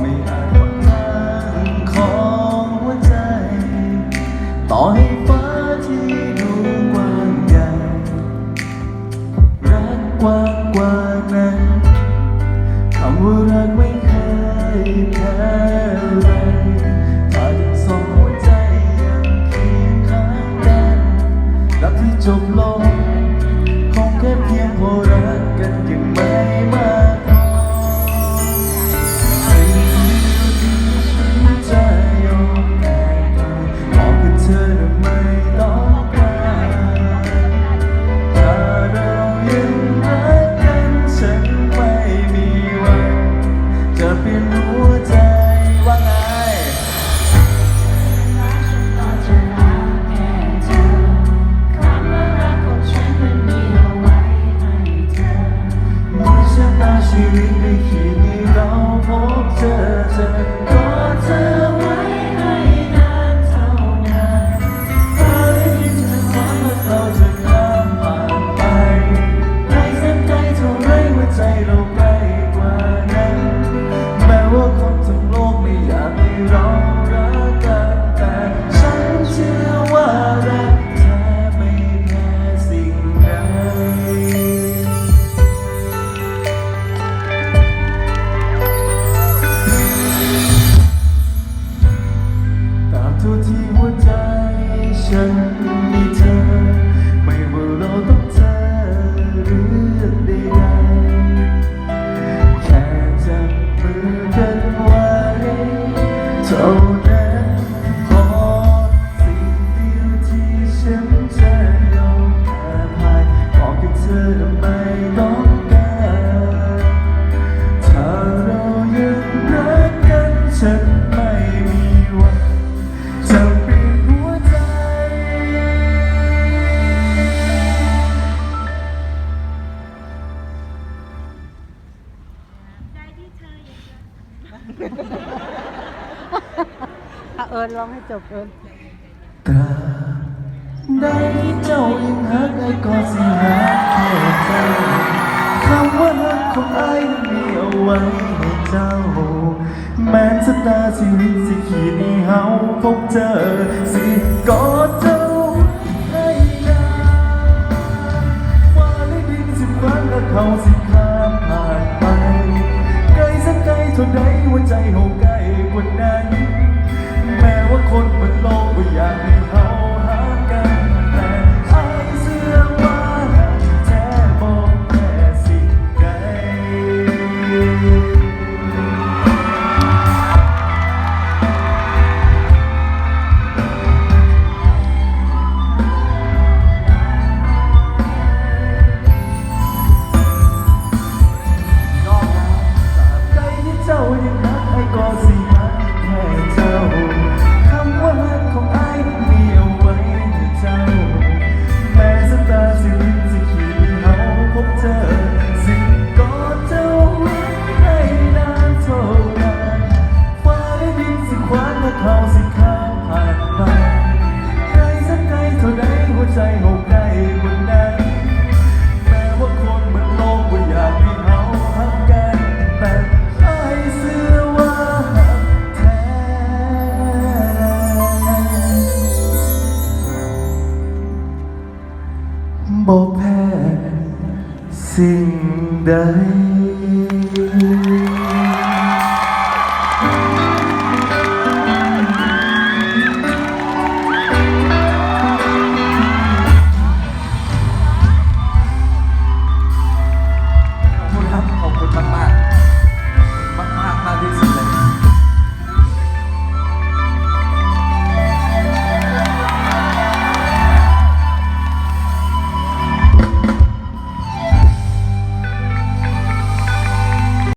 me. ฉันมีเธอ ไม่ว่าเราต้องเจอเรื่องใดๆแค่จับมือกันไว้เท่านั้นพอสิ่งเดียวที่ฉันจะยอมแพ้พ่ายบอกกับเธอไม่ต้องการถ้าเรายังรักกันฉัน อะเอิญร้องให้จบเอิญตราบใดที่เจ้ายังหักไอ้ก็สิหักแค่เจ้าคำว่าหักของไอ้นั้นมีเอาไว้ให้เจ้า แม้ชะตาชีวิตสิขีดให้เฮาพบเจอสิกอดเจ้า ใดหัวใจห่าใกล้กว่านั้น แม้ว่าคนบนโลกไม่อยากให้เขาหา ใจหกใกล้กว่านั้นแม้ว่าคนบนโลกว่าอยากให้เขาหักกัน แต่ไอ้เชื่อว่าหักแท้บอกแพ้สิ่งใด